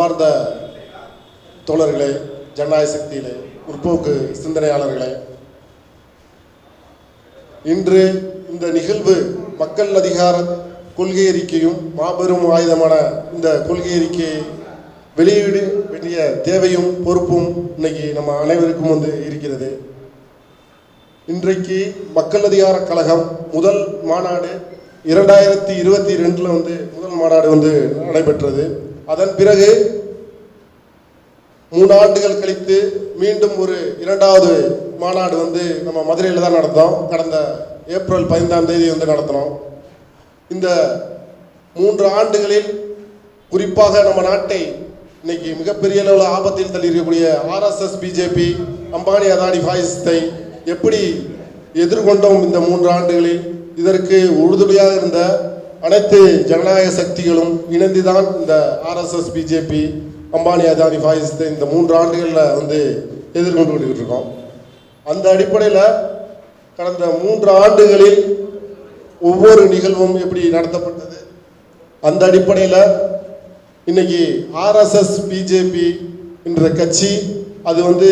அன்பார்ந்த தோழர்களே ஜனநாயக சக்தியிலே முற்போக்கு சிந்தனையாளர்களே இன்று இந்த நிகழ்வு மக்கள் அதிகார கொள்கை அறிக்கையும் மாபெரும் ஆயுதமான இந்த கொள்கை அறிக்கையை வெளியிட வேண்டிய தேவையும் பொறுப்பும் இன்னைக்கு நம்ம அனைவருக்கும் வந்து இருக்கிறது. இன்றைக்கு மக்கள் அதிகார கழகம் முதல் மாநாடு இரண்டாயிரத்தி இருபத்தி ரெண்டில் வந்து முதல் மாநாடு வந்து நடைபெற்றது. அதன் பிறகு மூணு ஆண்டுகள் கழித்து மீண்டும் ஒரு இரண்டாவது மாநாடு வந்து நம்ம மதுரையில் தான் நடந்தோம். கடந்த ஏப்ரல் பதினைந்தாம் தேதி வந்து நடத்தினோம். இந்த மூன்று ஆண்டுகளில் குறிப்பாக நம்ம நாட்டை இன்னைக்கு மிகப்பெரிய அளவில் ஆபத்தில் தள்ளியிருக்கக்கூடிய ஆர்எஸ்எஸ் பிஜேபி அம்பானி அதானி பாயிசத்தை எப்படி எதிர்கொண்டோம் இந்த மூன்று ஆண்டுகளில்? இதற்கு உறுதுணையாக இருந்த அனைத்து ஜனநாயக சக்திகளும் இணைந்துதான் இந்த ஆர்எஸ்எஸ் பிஜேபி அம்பானி அதானி பாயிசத்தை இந்த மூன்று ஆண்டுகளில் வந்து எதிர்கொண்டு கொண்டுகிட்டு இருக்கோம் அந்த அடிப்படையில் கடந்த மூன்று ஆண்டுகளில் ஒவ்வொரு நிகழ்வும் எப்படி நடத்தப்பட்டது? அந்த அடிப்படையில் இன்னைக்கு ஆர்எஸ்எஸ் பிஜேபி என்ற கட்சி அது வந்து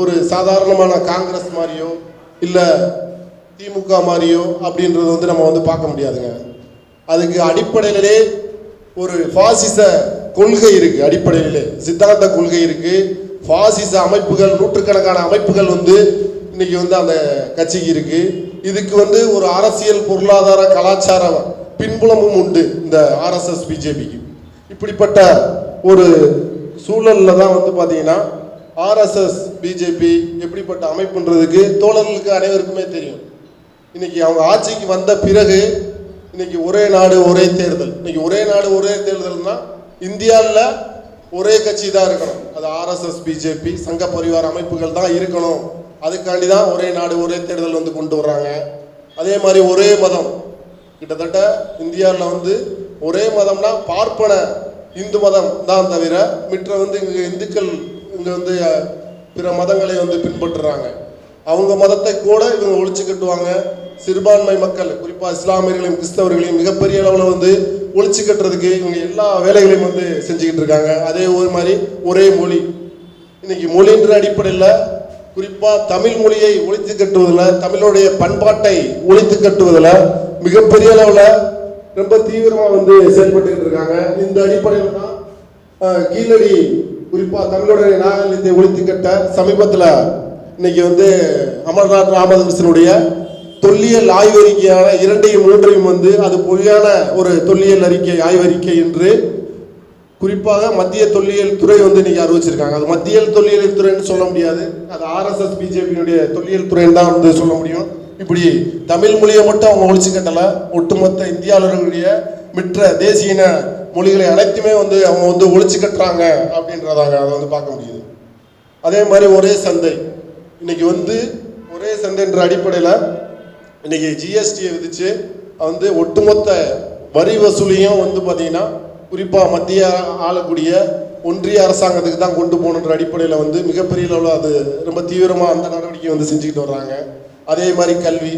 ஒரு சாதாரணமான காங்கிரஸ் மாதிரியோ இல்லை திமுக மாதிரியோ அப்படின்றது வந்து நம்ம வந்து பார்க்க முடியாதுங்க. அதுக்கு அடிப்படையிலே ஒரு பாசிச கொள்கை இருக்கு அடிப்படையிலே. சித்தாந்த கொள்கை இருக்கு. பாசிச அமைப்புகள் நூற்றுக்கணக்கான அமைப்புகள் வந்து இன்னைக்கு வந்து அந்த கட்சிக்கு இருக்கு. இதுக்கு வந்து ஒரு அரசியல் பொருளாதார கலாச்சார பின்புலமும் உண்டு இந்த ஆர்எஸ்எஸ் பிஜேபிக்கு இப்படிப்பட்ட ஒரு சூழலில் தான் வந்து பார்த்தீங்கன்னா ஆர்எஸ்எஸ் பிஜேபி எப்படிப்பட்ட அமைப்புன்றதுக்கு தோழர்களுக்கு அனைவருக்குமே தெரியும். இன்னைக்கு அவங்க ஆட்சிக்கு வந்த பிறகு இன்னைக்கு ஒரே நாடு ஒரே தேர்தல். இன்னைக்கு ஒரே நாடு ஒரே தேர்தல்னா இந்தியாவில் ஒரே கட்சி தான் இருக்கணும். அது ஆர்எஸ்எஸ் பிஜேபி சங்க பரிவார அமைப்புகள் தான் இருக்கணும். அதுக்காண்டி தான் ஒரே நாடு ஒரே தேர்தல் வந்து கொண்டு வர்றாங்க. அதே மாதிரி ஒரே மதம். கிட்டத்தட்ட இந்தியாவில் வந்து ஒரே மதம்னா பார்ப்பன இந்து மதம் தான் தவிர மற்ற வந்து இங்கே இந்துக்கள் இங்கே வந்து பிற மதங்களை வந்து பின்பற்றுறாங்க. அவங்க மதத்தை கூட இவங்க ஒழிச்சு கட்டுவாங்க. சிறுபான்மை மக்கள் குறிப்பாக இஸ்லாமியர்களையும் கிறிஸ்தவர்களையும் மிகப்பெரிய அளவில் வந்து ஒழிச்சு கட்டுறதுக்கு இவங்க எல்லா வேலைகளையும் வந்து செஞ்சுக்கிட்டு இருக்காங்க. அதே ஒரு மாதிரி ஒரே மொழி. இன்னைக்கு மொழின்ற அடிப்படையில் குறிப்பாக தமிழ் மொழியை ஒழித்து கட்டுவதில் தமிழுடைய பண்பாட்டை ஒழித்து கட்டுவதில் மிகப்பெரிய அளவில் ரொம்ப தீவிரமாக வந்து செயல்பட்டுக்கிட்டு இருக்காங்க. இந்த அடிப்படையில் தான் கீழடி குறிப்பாக தமிழுடைய நாகரிகத்தை ஒழித்து கட்ட சமீபத்தில் இன்னைக்கு வந்து அமர்நாத் ராமதாசனுடைய தொல்லியல் ஆய்வறிக்கையான இரண்டையும் மூன்றையும் வந்து அது பொய்யான ஒரு தொல்லியல் அறிக்கை ஆய்வறிக்கை என்று குறிப்பாக மத்திய தொல்லியல் துறை வந்து இன்னைக்கு அறிவிச்சிருக்காங்க. அது மத்திய தொல்லியல் துறைன்னு சொல்ல முடியாது. அது ஆர்எஸ்எஸ் பிஜேபியினுடைய தொல்லியல் துறைன்னு தான் வந்து சொல்ல முடியும். இப்படி தமிழ் மொழியை மட்டும் அவங்க ஒழிச்சு ஒட்டுமொத்த இந்தியாளர்களுடைய மற்ற தேசிய மொழிகளை அனைத்துமே வந்து அவங்க வந்து ஒழிச்சு கட்டுறாங்க அப்படின்றதாங்க அதை வந்து பார்க்க முடியுது. அதே மாதிரி ஒரே சந்தை. இன்னைக்கு வந்து ஒரே சண்டைன்ற அடிப்படையில் இன்னைக்கு ஜிஎஸ்டியை விதித்து வந்து ஒட்டுமொத்த வரி வசூலையும் வந்து பார்த்தீங்கன்னா குறிப்பாக மத்திய ஆளக்கூடிய ஒன்றிய அரசாங்கத்துக்கு தான் கொண்டு போகணுன்ற அடிப்படையில் வந்து மிகப்பெரிய அளவில் அது ரொம்ப தீவிரமாக அந்த நடவடிக்கை வந்து செஞ்சுக்கிட்டு வர்றாங்க. அதே மாதிரி கல்வி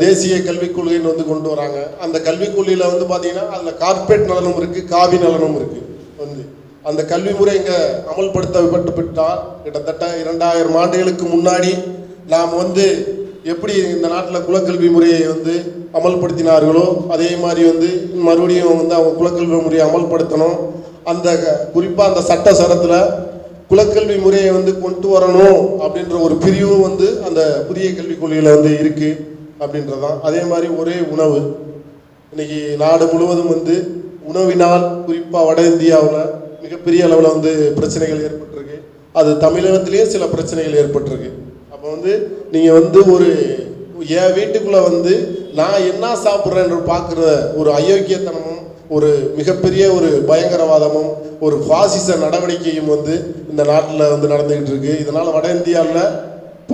தேசிய கல்விக் கொள்கைன்னு வந்து கொண்டு வராங்க அந்த கல்விக் கொள்கையில் வந்து பார்த்தீங்கன்னா அதில் கார்பரேட் நலனும் இருக்குது காவி நலனும் இருக்குது வந்து அந்த கல்வி முறை இங்கே அமல்படுத்தப்பட்டு விட்டால் கிட்டத்தட்ட இரண்டாயிரம் ஆண்டுகளுக்கு முன்னாடி நாம் வந்து எப்படி இந்த நாட்டில் குலக்கல்வி முறையை வந்து அமல்படுத்தினார்களோ அதே மாதிரி வந்து மறுபடியும் வந்து அவங்க குலக்கல்வி முறையை அமல்படுத்தணும். அந்த குறிப்பாக அந்த சட்ட சரத்தில் குலக்கல்வி முறையை வந்து கொண்டு வரணும் அப்படின்ற ஒரு பிரிவும் வந்து அந்த புதிய கல்விக் கொள்கையில் வந்து இருக்கு அப்படின்றதான் அதே மாதிரி ஒரே உணவு. இன்னைக்கு நாடு முழுவதும் வந்து உணவினால் குறிப்பாக வட இந்தியாவில் மிகப்பெரிய அளவில் வந்து பிரச்சனைகள் ஏற்பட்டிருக்கு. அது தமிழகத்திலேயே சில பிரச்சனைகள் ஏற்பட்டிருக்கு. அப்போ வந்து நீங்கள் வந்து ஒரு என் வீட்டுக்குள்ளே வந்து நான் என்ன சாப்பிட்றேன்னு பார்க்குற ஒரு அயோக்கியத்தனமும் ஒரு மிகப்பெரிய ஒரு பயங்கரவாதமும் ஒரு பாசிச நடவடிக்கையும் வந்து இந்த நாட்டில் வந்து நடந்துக்கிட்டு இருக்கு. இதனால் வட இந்தியாவில்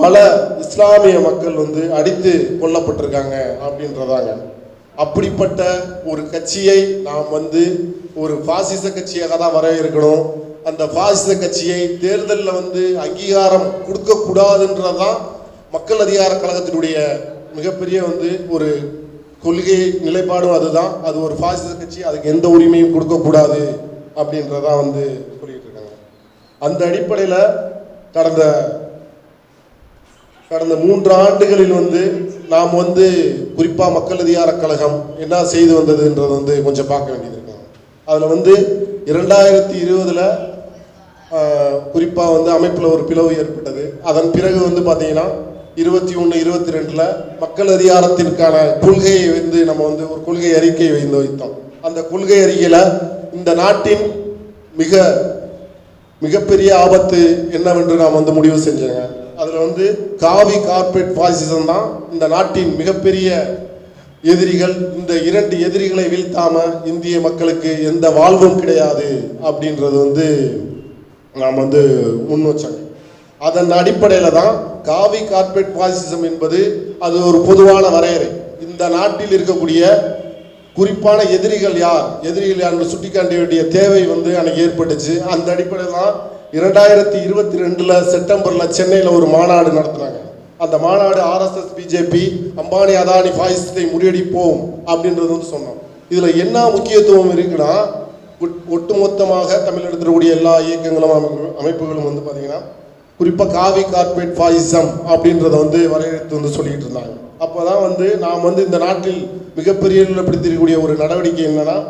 பல இஸ்லாமிய மக்கள் வந்து அடித்து கொல்லப்பட்டிருக்காங்க அப்படின்றதாங்க. அப்படிப்பட்ட ஒரு கட்சியை நாம் வந்து ஒரு பாசிச கட்சியாக தான் வரவேற்கணும் அந்த பாசிச கட்சியை தேர்தலில் வந்து அங்கீகாரம் கொடுக்கக்கூடாதுன்றதான் மக்கள் அதிகார கழகத்தினுடைய மிகப்பெரிய வந்து ஒரு கொள்கை நிலைப்பாடும் அதுதான். அது ஒரு பாசிச கட்சி அதுக்கு எந்த உரிமையும் கொடுக்கக்கூடாது அப்படின்றதான் வந்து சொல்லிட்டு இருக்காங்க அந்த அடிப்படையில் கடந்த கடந்த மூன்று ஆண்டுகளில் வந்து நாம் வந்து குறிப்பாக மக்கள் அதிகார கழகம் என்ன செய்து வந்ததுன்றது வந்து கொஞ்சம் பார்க்க வேண்டியது. அதில் வந்து இரண்டாயிரத்தி இருபதில் குறிப்பாக வந்து அமைப்பில் ஒரு பிளவு ஏற்பட்டது. அதன் பிறகு வந்து பார்த்தீங்கன்னா இருபத்தி ஒன்று இருபத்தி ரெண்டில் மக்கள் அதிகாரத்திற்கான கொள்கையை வந்து நம்ம வந்து ஒரு கொள்கை அறிக்கையை வைந்து வைத்தோம். அந்த கொள்கை அறிக்கையில் இந்த நாட்டின் மிக மிகப்பெரிய ஆபத்து என்னவென்று நாம் வந்து முடிவு செஞ்சோங்க. அதில் வந்து காவி கார்ப்பரேட் பாசிசம் தான் இந்த நாட்டின் மிகப்பெரிய எதிரிகள் இந்த இரண்டு எதிரிகளை வீழ்த்தாம இந்திய மக்களுக்கு எந்த வாழ்வும் கிடையாது அப்படின்றது வந்து நாம் வந்து முன் வச்சாங்க அதன் அடிப்படையில் தான் காவி கார்பரேட் பாசிசம் என்பது அது ஒரு பொதுவான வரையறை. இந்த நாட்டில் இருக்கக்கூடிய குறிப்பான எதிரிகள் யார்? எதிரிகள் யார் என்று சுட்டிக்காட்ட வேண்டிய தேவை வந்து அன்னைக்கு ஏற்பட்டுச்சு. அந்த அடிப்படையில் தான் இரண்டாயிரத்தி இருபத்தி ரெண்டில் செப்டம்பரில் சென்னையில் ஒரு மாநாடு நடத்துனாங்க. அந்த மாநாடு ஆர்எஸ்எஸ் பிஜேபி அம்பானி அதானி பாயிஸ்டை முறியடிப்போம் அப்படின்றது வந்து சொன்னோம். இதில் என்ன முக்கியத்துவம் இருக்குன்னா ஒட்- ஒட்டுமொத்தமாக தமிழகத்தில் இருக்கக்கூடிய எல்லா இயக்கங்களும் அமைப்புகளும் வந்து பார்த்தீங்கன்னா குறிப்பாக காவி கார்ப்பரேட் ஃபாயிசம் அப்படின்றத வந்து வரையறுத்து வந்து சொல்லிக்கிட்டு இருந்தாங்க. அப்போ தான் வந்து நாம் வந்து இந்த நாட்டில் மிகப்பெரிய பிடித்திருக்கக்கூடிய ஒரு நடவடிக்கை என்னன்னா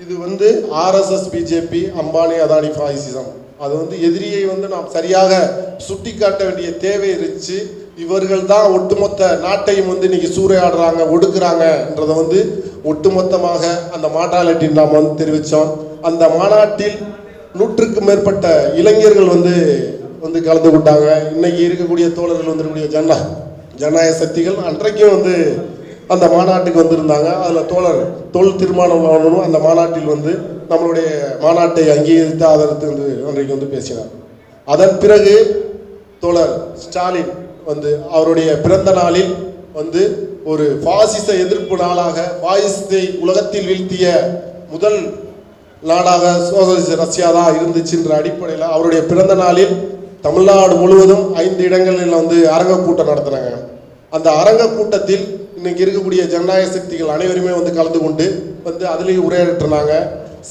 இது வந்து RSS BJP Ambani Adani fascism அது வந்து எதிரியை வந்து நாம் சரியாக சுட்டி காட்ட வேண்டிய தேவை இருந்துச்சு. இவர்கள் தான் ஒட்டுமொத்த நாட்டையும் வந்து இன்னைக்கு சூறையாடுறாங்க ஒடுக்குறாங்கன்றதை வந்து ஒட்டுமொத்தமாக அந்த மாநாட்டில் நாம் வந்து தெரிவித்தோம். அந்த மாநாட்டில் நூற்றுக்கு மேற்பட்ட இளைஞர்கள் வந்து வந்து கலந்து கொண்டாங்க. இன்னைக்கு இருக்கக்கூடிய தோழர்கள் வந்திருக்கக்கூடிய ஜனா ஜனநாயக சக்திகள் அன்றைக்கும் வந்து அந்த மாநாட்டுக்கு வந்திருந்தாங்க. அதில் தோழர் தொல் திருமணம் அந்த மாநாட்டில் வந்து நம்மளுடைய மாநாட்டை அங்கீகரித்து ஆதரித்து வந்து அன்றைக்கு வந்து பேசினார். அதன் பிறகு தோழர் ஸ்டாலின் வந்து அவருடைய பிறந்த நாளில் வந்து ஒரு பாசிச எதிர்ப்பு நாளாக பாசிசத்தை உலகத்தில் வீழ்த்திய முதல் நாடாக சோசலிச ரஷ்யா தான் இருந்துச்சுன்ற அடிப்படையில் அவருடைய பிறந்த நாளில் தமிழ்நாடு முழுவதும் ஐந்து இடங்களில் வந்து அரங்க கூட்டம் நடத்துனாங்க அந்த அரங்க கூட்டத்தில் இன்னைக்கு இருக்கக்கூடிய ஜனநாயக சக்திகள் அனைவருமே வந்து கலந்து கொண்டு வந்து அதுலேயும் உரையாற்றினாங்க.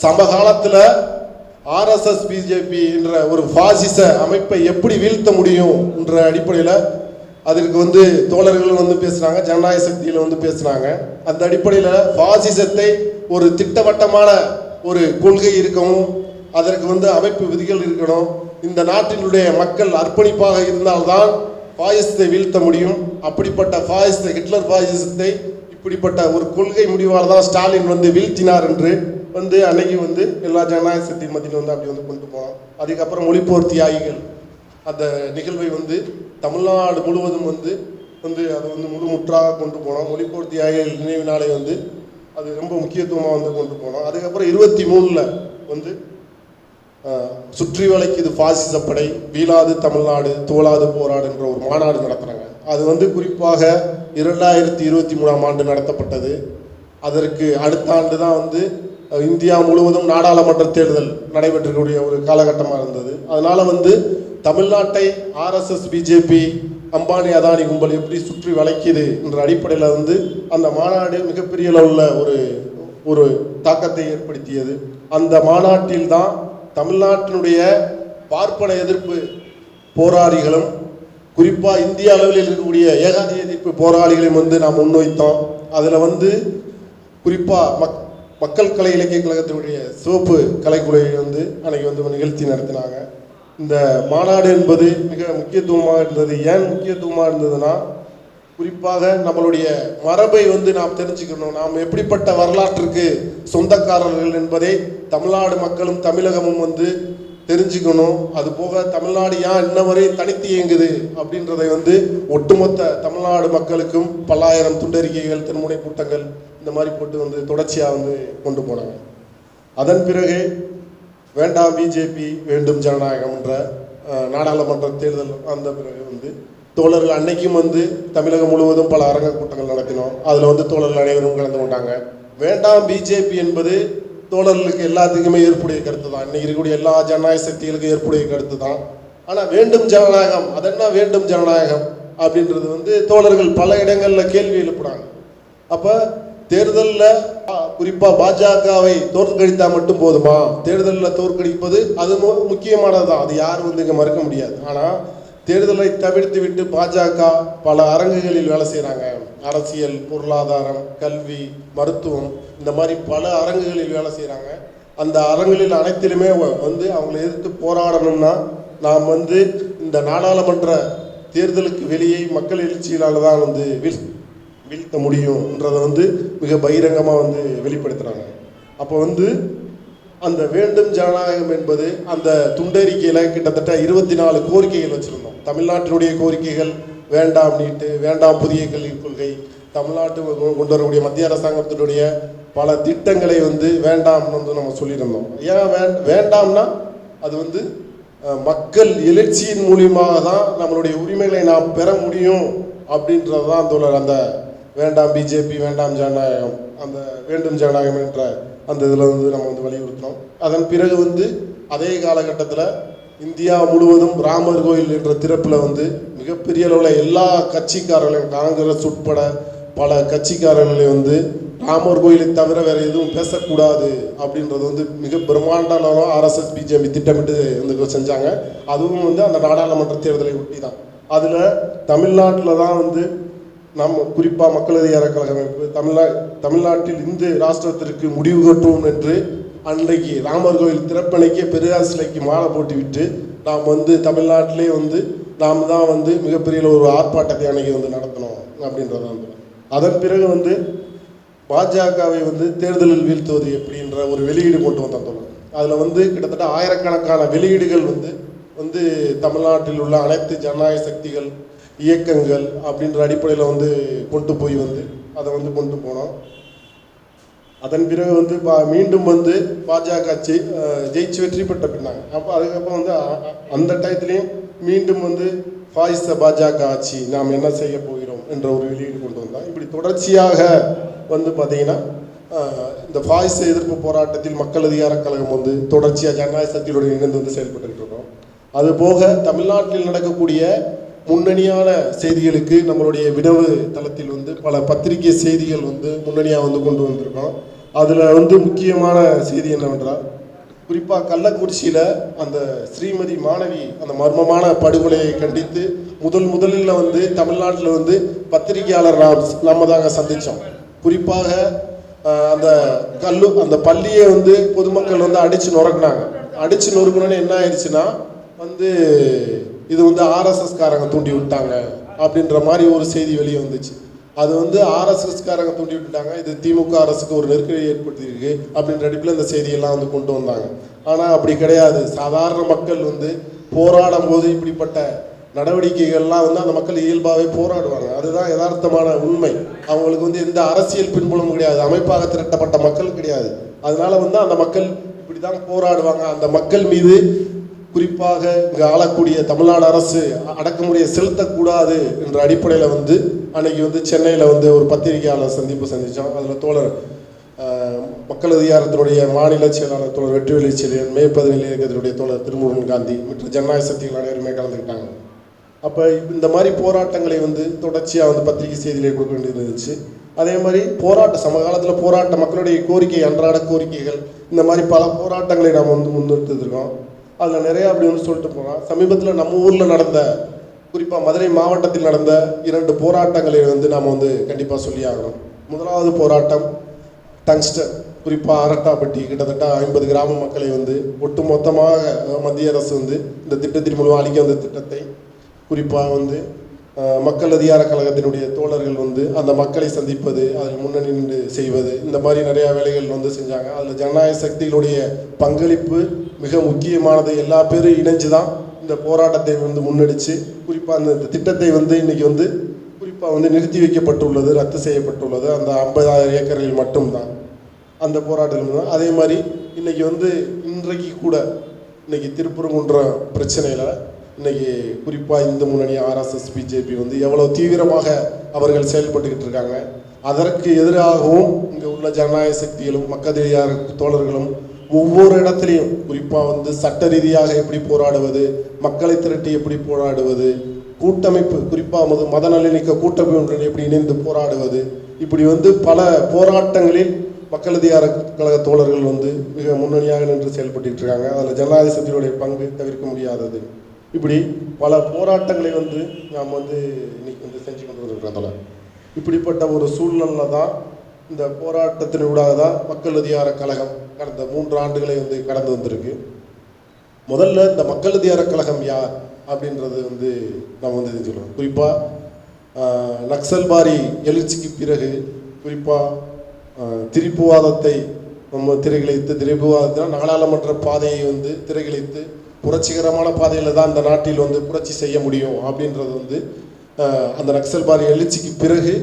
சமகாலத்தில் ஆர்எஸ்எஸ் பிஜேபி என்ற ஒரு பாசிச அமைப்பை எப்படி வீழ்த்த முடியும் என்ற அடிப்படையில் அதற்கு வந்து தோழர்கள் வந்து பேசுனாங்க ஜனநாயக சக்தியில் வந்து பேசுனாங்க அந்த அடிப்படையில் பாசிசத்தை ஒரு திட்டவட்டமான ஒரு கொள்கை இருக்கவும் அதற்கு வந்து அமைப்பு விதிகள் இருக்கணும். இந்த நாட்டினுடைய மக்கள் அர்ப்பணிப்பாக இருந்தால்தான் பாயசத்தை வீழ்த்த முடியும். அப்படிப்பட்ட பாயசத்தை ஹிட்லர் பாயசத்தை இப்படிப்பட்ட ஒரு கொள்கை முடிவால் தான் ஸ்டாலின் வந்து வீழ்த்தினார் என்று வந்து அன்னைக்கு வந்து எல்லா ஜனநாயக சக்தியின் மத்தியில் வந்து அப்படி வந்து கொண்டு போனோம் அதுக்கப்புறம் மொழிப்போர் தியாகிகள். அந்த நிகழ்வை வந்து தமிழ்நாடு முழுவதும் வந்து வந்து அதை வந்து முழுமுற்றாக கொண்டு போனோம். மொழிப்போர் தியாகிகள் நினைவு நாளை வந்து அது ரொம்ப முக்கியத்துவமாக வந்து கொண்டு போனோம். அதுக்கப்புறம் இருபத்தி மூணில் வந்து சுற்றி வளைக்குது பாசிச படை வீழாது தமிழ்நாடு தோலாது போராடுன்ற ஒரு மாநாடு நடத்துகிறாங்க அது வந்து குறிப்பாக இரண்டாயிரத்தி இருபத்தி மூணாம் ஆண்டு நடத்தப்பட்டது. அதற்கு அடுத்த ஆண்டு தான் வந்து இந்தியா முழுவதும் நாடாளுமன்ற தேர்தல் நடைபெற்றக்கூடிய ஒரு காலகட்டமாக இருந்தது. அதனால் வந்து தமிழ்நாட்டை ஆர்எஸ்எஸ் பிஜேபி அம்பானி அதானி கும்பல் எப்படி சுற்றி வளைக்குது என்ற அடிப்படையில் வந்து அந்த மாநாடு மிகப்பெரிய அளவில் ஒரு ஒரு தாக்கத்தை ஏற்படுத்தியது. அந்த மாநாட்டில் தான் தமிழ்நாட்டினுடைய பார்ப்பன எதிர்ப்பு போராளிகளும் குறிப்பாக இந்திய அளவில் இருக்கக்கூடிய ஏகாதிய எதிர்ப்பு போராளிகளையும் வந்து நாம் முன்வைத்தோம். அதில் வந்து குறிப்பாக மக் மக்கள் கலை இலக்கிய கழகத்தினுடைய சிவப்பு கலைக்குழுவை வந்து அன்னைக்கு வந்து நிகழ்ச்சி நடத்தினாங்க. இந்த மாநாடு என்பது மிக முக்கியத்துவமாக இருந்தது. ஏன் முக்கியத்துவமாக இருந்ததுன்னா குறிப்பாக நம்மளுடைய மரபை வந்து நாம் தெரிஞ்சுக்கணும். நாம் எப்படிப்பட்ட வரலாற்றுக்கு சொந்தக்காரர்கள் என்பதை தமிழ்நாடு மக்களும் தமிழகமும் வந்து தெரிஞ்சுக்கணும். அது போக தமிழ்நாடு ஏன் இன்ன வரை தனித்து இயங்குது அப்படின்றதை வந்து ஒட்டுமொத்த தமிழ்நாடு மக்களுக்கும் பல்லாயிரம் துண்டறிக்கைகள் தென்முனை கூட்டங்கள் இந்த மாதிரி போட்டு வந்து தொடர்ச்சியாக வந்து கொண்டு போனாங்க. அதன் பிறகு வேண்டாம் பிஜேபி வேண்டும் ஜனநாயகம் என்ற நாடாளுமன்ற தேர்தல் அந்த பிறகு வந்து தோழர்கள் அன்னைக்கும் வந்து தமிழகம் முழுவதும் பல அரங்க கூட்டங்கள் நடத்தினோம். அதில் வந்து தோழர்கள் அனைவரும் கலந்து கொண்டாங்க. வேண்டாம் பிஜேபி என்பது தோழர்களுக்கு எல்லாத்துக்குமே ஏற்புடைய கருத்து தான். இன்னைக்கு இருக்கக்கூடிய எல்லா ஜனநாயக சக்திகளுக்கும் ஏற்புடைய கருத்து தான். ஆனால் வேண்டும் ஜனநாயகம் அதென்ன வேண்டும் ஜனநாயகம் அப்படின்றது வந்து தோழர்கள் பல இடங்களில் கேள்வி எழுப்புறாங்க. அப்போ தேர்தலில் குறிப்பாக பாஜகவை தோற்கடித்தா மட்டும் போதுமா? தேர்தலில் தோற்கடிப்பது அது முக்கியமானது முக்கியமானதுதான். அது யாரும் வந்து இங்கே மறுக்க முடியாது. ஆனால் தேர்தலை தவிர்த்து விட்டு பாஜக பல அரங்குகளில் வேலை செய்கிறாங்க அரசியல் பொருளாதாரம் கல்வி மருத்துவம் இந்த மாதிரி பல அரங்குகளில் வேலை செய்கிறாங்க அந்த அரங்குகளில் அனைத்திலுமே வந்து அவங்களை எதிர்த்து போராடணும்னா நாம் வந்து இந்த நாடாளுமன்ற தேர்தலுக்கு வெளியே மக்கள் எழுச்சியினால தான் வந்து வீழ்த்த முடியும்ன்றதை வந்து மிக பகிரங்கமாக வந்து வெளிப்படுத்துகிறாங்க அப்போ வந்து அந்த வேண்டும் ஜனநாயகம் என்பது அந்த துண்டறிக்கையில் கிட்டத்தட்ட இருபத்தி நாலு கோரிக்கைகள் வச்சுருந்தோம். தமிழ்நாட்டினுடைய கோரிக்கைகள் வேண்டாம் நீட்டு வேண்டாம் புதிய கல்விக் கொள்கை தமிழ்நாட்டு கொண்டு வரக்கூடிய மத்திய அரசாங்கத்தினுடைய பல திட்டங்களை வந்து வேண்டாம்னு வந்து நம்ம சொல்லியிருந்தோம். ஏன் வே- வேண்டாம்னா அது வந்து மக்கள் எழுச்சியின் மூலியமாக தான் நம்மளுடைய உரிமைகளை நாம் பெற முடியும் அப்படின்றது தான் அந்த அந்த வேண்டாம் பிஜேபி வேண்டாம் ஜனநாயகம். அந்த வேண்டும் ஜனநாயகம் என்ற அந்த இதில் வந்து நம்ம வந்து வலியுறுத்தினோம். அதன் பிறகு வந்து அதே காலகட்டத்தில் இந்தியா முழுவதும் ராமர் கோயில் என்ற திறப்பில் வந்து மிகப்பெரிய அளவில் எல்லா கட்சிக்காரர்களையும் காங்கிரஸ் உட்பட பல கட்சிக்காரர்களை வந்து ராமர் கோயிலை தவிர வேறு எதுவும் பேசக்கூடாது அப்படின்றது வந்து மிக பிரம்மாண்ட ஆர்எஸ்எஸ் பிஜேபி திட்டமிட்டு வந்து செஞ்சாங்க. அதுவும் வந்து அந்த நாடாளுமன்ற தேர்தலை ஒட்டி தான். அதில் தமிழ்நாட்டில் தான் வந்து நாம் குறிப்பாக மக்கள் அதிகார கழக தமிழ்நா தமிழ்நாட்டில் இந்து ராஷ்டிரத்திற்கு முடிவு கட்டுவோம் என்று அன்றைக்கு ராமர் கோயில் திறப்பணிக்கே பெரியார் சிலைக்கு மாலை போட்டுவிட்டு நாம் வந்து தமிழ்நாட்டிலே வந்து நாம் தான் வந்து மிகப்பெரிய ஒரு ஆர்ப்பாட்டத்தை அன்றைக்கி வந்து நடத்தணும் அப்படின்றத வந்து. அதன் பிறகு வந்து பாஜகவை வந்து தேர்தலில் வீழ்த்துவது எப்படின்ற ஒரு வெளியீடு கொண்டு வந்தோம் தோழர் அதில் வந்து கிட்டத்தட்ட ஆயிரக்கணக்கான வெளியீடுகள் வந்து வந்து தமிழ்நாட்டில் உள்ள அனைத்து ஜனநாயக சக்திகள் இயக்கங்கள் அப்படின்ற அடிப்படையில் வந்து கொண்டு போய் வந்து அதை வந்து கொண்டு போனோம். அதன் பிறகு வந்து பா மீண்டும் வந்து பாஜக ஜெயி ஜெயிச்சு வெற்றி பெற்ற பின்னாங்க. அப்போ அதுக்கப்புறம் வந்து அந்த டயத்துலேயும் மீண்டும் வந்து பாயிச பாஜக ஆட்சி நாம் என்ன செய்ய போகிறோம் என்ற ஒரு வெளியீடு கொண்டு வந்தோம் இப்படி தொடர்ச்சியாக வந்து பார்த்தீங்கன்னா இந்த பாயிச எதிர்ப்பு போராட்டத்தில் மக்கள் அதிகார கழகம் வந்து தொடர்ச்சியாக ஜனநாயக சக்தியுடன் இணைந்து வந்து செயல்பட்டு இருக்கிறோம் அதுபோக தமிழ்நாட்டில் நடக்கக்கூடிய முன்னணியான செய்திகளுக்கு நம்மளுடைய வினவு தளத்தில் வந்து பல பத்திரிகை செய்திகள் வந்து முன்னணியாக வந்து கொண்டு வந்திருக்கோம். அதில் வந்து முக்கியமான செய்தி என்னவென்றால் குறிப்பாக கள்ளக்குறிச்சியில் அந்த ஸ்ரீமதி மாணவி அந்த மர்மமான படுகொலையை கண்டித்து முதல் முதலில் வந்து தமிழ்நாட்டில் வந்து பத்திரிகையாளர் நாம் நம்ம தாங்க சந்தித்தோம் குறிப்பாக அந்த கல்லு அந்த பள்ளியை வந்து பொதுமக்கள் வந்து அடித்து நொறுக்குனாங்க. அடித்து நொறுக்கணும்னு என்ன ஆயிடுச்சுன்னா வந்து இது வந்து ஆர்எஸ்எஸ்காரங்க தூண்டி விட்டாங்க அப்படின்ற மாதிரி ஒரு செய்தி வெளியே வந்துச்சு. அது வந்து ஆர்எஸ்எஸ்காரங்க தூண்டி விட்டுட்டாங்க. இது திமுக அரசுக்கு ஒரு நெருக்கடி ஏற்படுத்தியிருக்கு அப்படின்ற அடிப்பில் இந்த செய்தியெல்லாம் வந்து கொண்டு வந்தாங்க. ஆனால் அப்படி கிடையாது. சாதாரண மக்கள் வந்து போராடும் போது இப்படிப்பட்ட நடவடிக்கைகள்லாம் வந்து அந்த மக்கள் இயல்பாகவே போராடுவாங்க. அதுதான் யதார்த்தமான உண்மை. அவங்களுக்கு வந்து எந்த அரசியல் பின்புலம் கிடையாது. அமைப்பாக திரட்டப்பட்ட மக்கள் கிடையாது. அதனால வந்து அந்த மக்கள் இப்படி தான் போராடுவாங்க. அந்த மக்கள் மீது குறிப்பாக இங்கே ஆளக்கூடிய தமிழ்நாடு அரசு அடக்குமுறையை செலுத்தக்கூடாது என்ற அடிப்படையில் வந்து அன்னைக்கு வந்து சென்னையில் வந்து ஒரு பத்திரிகையாளர் சந்திப்பு சந்தித்தோம் அதில் தோழர் மக்கள் அதிகாரத்தினுடைய மாநில செயலாளர் தோழர் வெற்றிவெளி செல்வன் மேற்பதவியில் இயக்கத்தினுடைய தோழர் திருமுருகன் காந்தி மற்றும் ஜனநாயக சக்திகள் அனைவருமே கலந்துக்கிட்டாங்க. அப்போ இந்த மாதிரி போராட்டங்களை வந்து தொடர்ச்சியாக வந்து பத்திரிகை செய்தியிலே கொடுக்க வேண்டியது இருந்துச்சு. அதே மாதிரி போராட்ட சமகாலத்தில் போராட்ட மக்களுடைய கோரிக்கை அன்றாட கோரிக்கைகள் இந்த மாதிரி பல போராட்டங்களை நாம் வந்து முன்னெடுத்துருக்கோம் அதில் நிறைய அப்படி வந்து சொல்லிட்டு போகலாம் சமீபத்தில் நம்ம ஊரில் நடந்த குறிப்பாக மதுரை மாவட்டத்தில் நடந்த இரண்டு போராட்டங்களை வந்து நாம் வந்து கண்டிப்பாக சொல்லி ஆகணும். முதலாவது போராட்டம் டங்ஸ்டர் குறிப்பாக அரட்டாப்பட்டி கிட்டத்தட்ட ஐம்பது கிராம மக்களை வந்து ஒட்டுமொத்தமாக மொத்தமாக மத்திய அரசு வந்து இந்த திட்டத்தின் மூலமாக அளிக்க வந்த திட்டத்தை குறிப்பாக வந்து மக்கள் அதிகார கழகத்தினுடைய தோழர்கள் வந்து அந்த மக்களை சந்திப்பது அதில் முன்னணி நின்று செய்வது இந்த மாதிரி நிறையா வேலைகள் வந்து செஞ்சாங்க. அதில் ஜனநாயக சக்திகளுடைய பங்களிப்பு மிக முக்கியமானது. எல்லா பேரும் இணைஞ்சு தான் இந்த போராட்டத்தை வந்து முன்னெடுத்து குறிப்பாக அந்த திட்டத்தை வந்து இன்னைக்கு வந்து குறிப்பாக வந்து நிறுத்தி வைக்கப்பட்டுள்ளது ரத்து செய்யப்பட்டுள்ளது. அந்த ஐம்பதாயிரம் ஏக்கரில் மட்டும்தான் அந்த போராட்டத்தில் தான் அதே மாதிரி இன்னைக்கு வந்து இன்றைக்கு கூட இன்னைக்கு திருப்பரங்குன்றம் பிரச்சனையில் இன்னைக்கு குறிப்பாக இந்து முன்னணி ஆர்எஸ்எஸ் பிஜேபி வந்து எவ்வளோ தீவிரமாக அவர்கள் செயல்பட்டுக்கிட்டு இருக்காங்க. அதற்கு எதிராகவும் இங்கே உள்ள ஜனநாயக சக்திகளும் மக்கள் தோழர்களும் ஒவ்வொரு இடத்துலையும் குறிப்பாக வந்து சட்ட ரீதியாக எப்படி போராடுவது மக்களை திரட்டி எப்படி போராடுவது கூட்டமைப்பு குறிப்பாக மது மத நல்லிணக்க கூட்டமைப்புடன் எப்படி இணைந்து போராடுவது இப்படி வந்து பல போராட்டங்களில் மக்கள் அதிகார கழக தோழர்கள் வந்து மிக முன்னணியாக நின்று செயல்பட்டு இருக்காங்க. அதில் ஜனநாயக சக்தியுடைய பங்கு தவிர்க்க முடியாதது. இப்படி பல போராட்டங்களை வந்து நாம் வந்து இன்னைக்கு வந்து செஞ்சு கொண்டு வந்திருக்கிறோம் அதில் இப்படிப்பட்ட ஒரு சூழ்நிலை தான் இந்த போராட்டத்தினூடாக தான் மக்கள் அதிகார கழகம் கடந்த மூன்று ஆண்டுகளை வந்து கடந்து வந்திருக்கு. முதல்ல இந்த மக்கள் அதிகார கழகம் யார் அப்படின்றது வந்து நம்ம வந்து சொல்கிறோம் குறிப்பாக நக்சல்பாரி எழுச்சிக்கு பிறகு குறிப்பாக திரிப்புவாதத்தை நம்ம திரைகளித்து திரைப்புவாதத்தினால் நாடாளுமன்ற பாதையை வந்து திரைகளித்து புரட்சிகரமான பாதையில் தான் இந்த நாட்டில் வந்து புரட்சி செய்ய முடியும் அப்படின்றது வந்து அந்த நக்சல்பாரி எழுச்சிக்கு பிறகு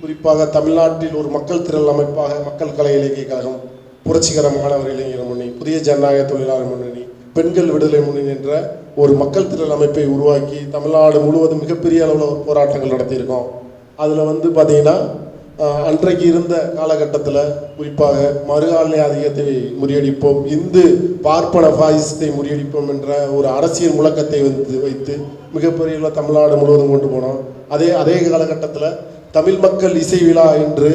குறிப்பாக தமிழ்நாட்டில் ஒரு மக்கள் திரள் அமைப்பாக மக்கள் கலை இலக்கிய கழகம் புரட்சிகர மாணவர் இளைஞர் முன்னணி புதிய ஜனநாயக தொழிலாளர் முன்னணி பெண்கள் விடுதலை முன்னணி என்ற ஒரு மக்கள் திரள் அமைப்பை உருவாக்கி தமிழ்நாடு முழுவதும் மிகப்பெரிய அளவில் ஒரு போராட்டங்கள் நடத்தியிருக்கோம். அதில் வந்து பார்த்திங்கன்னா அன்றைக்கு இருந்த காலகட்டத்தில் குறிப்பாக மறுஆளுநை அதிகத்தை முறியடிப்போம் இந்து பார்ப்பன பாசிசத்தை முறியடிப்போம் என்ற ஒரு அரசியல் முழக்கத்தை வந்து வைத்து மிகப்பெரிய தமிழ்நாடு முழுவதும் கொண்டு போனோம். அதே அதே காலகட்டத்தில் தமிழ் மக்கள் இசை விழா என்று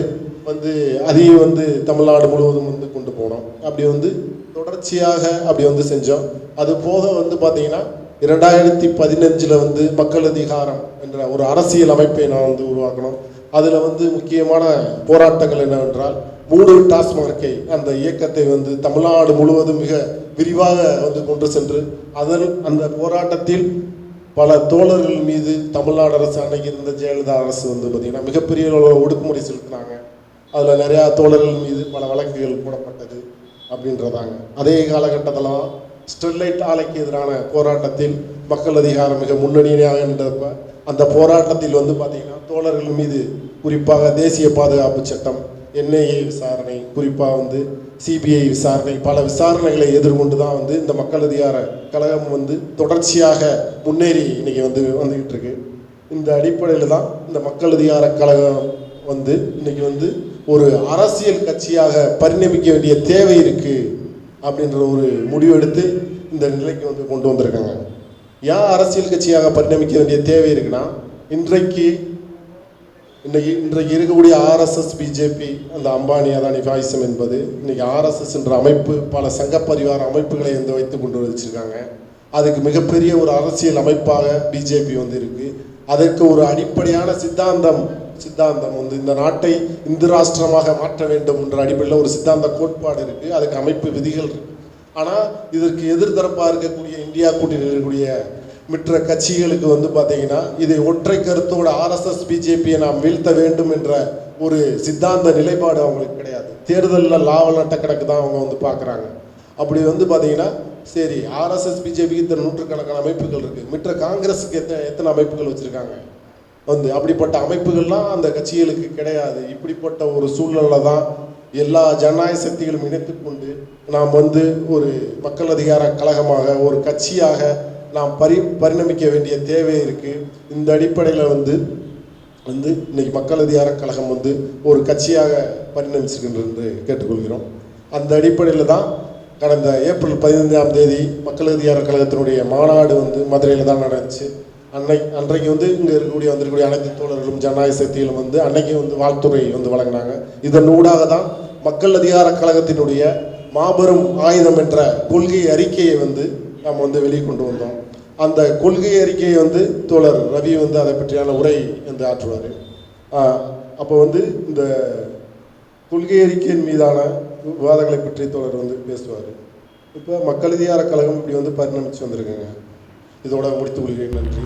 வந்து அதையும் வந்து தமிழ்நாடு முழுவதும் வந்து கொண்டு போனோம். அப்படி வந்து தொடர்ச்சியாக அப்படி வந்து செஞ்சோம். அது போக வந்து பார்த்தீங்கன்னா இரண்டாயிரத்தி பதினஞ்சில் வந்து மக்கள் அதிகாரம் என்ற ஒரு அரசியல் அமைப்பை நான் வந்து உருவாக்கணும். அதில் வந்து முக்கியமான போராட்டங்கள் என்னவென்றால் மூடு டாஸ்மார்க்கை அந்த இயக்கத்தை வந்து தமிழ்நாடு முழுவதும் மிக விரிவாக வந்து கொண்டு சென்று அதன் அந்த போராட்டத்தில் பல தோழர்கள் மீது தமிழ்நாடு அரசு அன்னைக்கு இருந்த ஜெயலலிதா அரசு வந்து பார்த்திங்கன்னா மிகப்பெரிய ஒடுக்குமுறை செலுத்தினாங்க. அதில் நிறையா தோழர்கள் மீது பல வழக்குகள் போடப்பட்டது அப்படின்றதாங்க. அதே காலகட்டத்தில் ஸ்டெர்லைட் ஆலைக்கு எதிரான போராட்டத்தில் மக்கள் அதிகாரம் மிக முன்னணியாக நின்றப்ப அந்த போராட்டத்தில் வந்து பார்த்திங்கன்னா தோழர்கள் மீது குறிப்பாக தேசிய பாதுகாப்பு சட்டம் என்ஐஏ விசாரணை குறிப்பாக வந்து சிபிஐ விசாரணை பல விசாரணைகளை எதிர்கொண்டு தான் வந்து இந்த மக்கள் அதிகார கழகம் வந்து தொடர்ச்சியாக முன்னேறி இன்னைக்கு வந்து வந்துக்கிட்டு இருக்கு இந்த அடிப்படையில் தான் இந்த மக்கள் அதிகார கழகம் வந்து இன்னைக்கு வந்து ஒரு அரசியல் கட்சியாக பரிணமிக்க வேண்டிய தேவை இருக்குது அப்படின்ற ஒரு முடிவெடுத்து இந்த நிலைக்கு வந்து கொண்டு வந்திருக்காங்க. ஏன் அரசியல் கட்சியாக பரிணமிக்க வேண்டிய தேவை இருக்குன்னா இன்றைக்கு இன்றைக்கு இன்றைக்கு இருக்கக்கூடிய ஆர்எஸ்எஸ் பிஜேபி அந்த அம்பானி அதானி பாயிசம் என்பது இன்றைக்கி ஆர்எஸ்எஸ் என்ற அமைப்பு பல சங்க பரிவார அமைப்புகளை வந்து வைத்து கொண்டு வச்சிருக்காங்க அதுக்கு மிகப்பெரிய ஒரு அரசியல் அமைப்பாக பிஜேபி வந்து இருக்குது அதற்கு ஒரு அடிப்படையான சித்தாந்தம் சித்தாந்தம் வந்து இந்த நாட்டை இந்து ராஷ்டிரமாக மாற்ற வேண்டும் என்ற அடிப்படையில் ஒரு சித்தாந்த கோட்பாடு இருக்கு. அதுக்கு அமைப்பு விதிகள் இருக்கு. ஆனால் இதற்கு எதிர்த்தரப்பாக இருக்கக்கூடிய இந்தியா கூட்டணியில் இருக்கக்கூடிய மற்ற கட்சிகளுக்கு வந்து பார்த்தீங்கன்னா இதை ஒற்றை கருத்தோட ஆர்எஸ்எஸ் பிஜேபியை நாம் வீழ்த்த வேண்டும் என்ற ஒரு சித்தாந்த நிலைப்பாடு அவங்களுக்கு கிடையாது. தேர்தலில் லாவல் நட்ட கணக்கு தான் அவங்க வந்து பார்க்குறாங்க அப்படி வந்து பார்த்தீங்கன்னா சரி ஆர்எஸ்எஸ் பிஜேபிக்கு இத்தனை நூற்றுக்கணக்கான அமைப்புகள் இருக்குது மற்ற காங்கிரஸுக்கு எத்தனை எத்தனை அமைப்புகள் வச்சுருக்காங்க? வந்து அப்படிப்பட்ட அமைப்புகள்லாம் அந்த கட்சிகளுக்கு கிடையாது. இப்படிப்பட்ட ஒரு சூழ்நிலை தான் எல்லா ஜனநாயக சக்திகளும் இணைத்து கொண்டு நாம் வந்து ஒரு மக்கள் அதிகார கழகமாக ஒரு கட்சியாக நாம் பரி பரிணமிக்க வேண்டிய தேவை இருக்குது இந்த அடிப்படையில் வந்து வந்து இன்னைக்கு மக்கள் அதிகார கழகம் வந்து ஒரு கட்சியாக பரிணமிச்சிருக்கின்றது கேட்டுக்கொள்கிறோம். அந்த அடிப்படையில் தான் கடந்த ஏப்ரல் பதினைந்தாம் தேதி மக்கள் அதிகார கழகத்தினுடைய மாநாடு வந்து மதுரையில் தான் நடந்துச்சு. அன்னை அன்றைக்கு வந்து இங்கே இருக்கக்கூடிய வந்திருக்கக்கூடிய அனைத்து தோழர்களும் ஜனநாயக சக்தியிலும் வந்து அன்னைக்கு வந்து வாழ்த்துறை வந்து வழங்கினாங்க. இதன் ஊடாக தான் மக்கள் அதிகார கழகத்தினுடைய மாபெரும் ஆயுதம் என்ற கொள்கை அறிக்கையை வந்து நாம் வந்து வெளிக்கொண்டு வந்தோம். அந்த கொள்கை அறிக்கையை வந்து தோழர் ரவி வந்து அதை பற்றியான உரை வந்து ஆற்றுவார். அப்போ வந்து இந்த கொள்கை அறிக்கையின் மீதான விவாதங்களை பற்றி தோழர் வந்து பேசுவார். இப்போ மக்கள் அதிகார கழகம் இப்படி வந்து பரிணமித்து வந்திருக்குங்க. இதோட முடித்து கொள்கிறேன். நன்றி.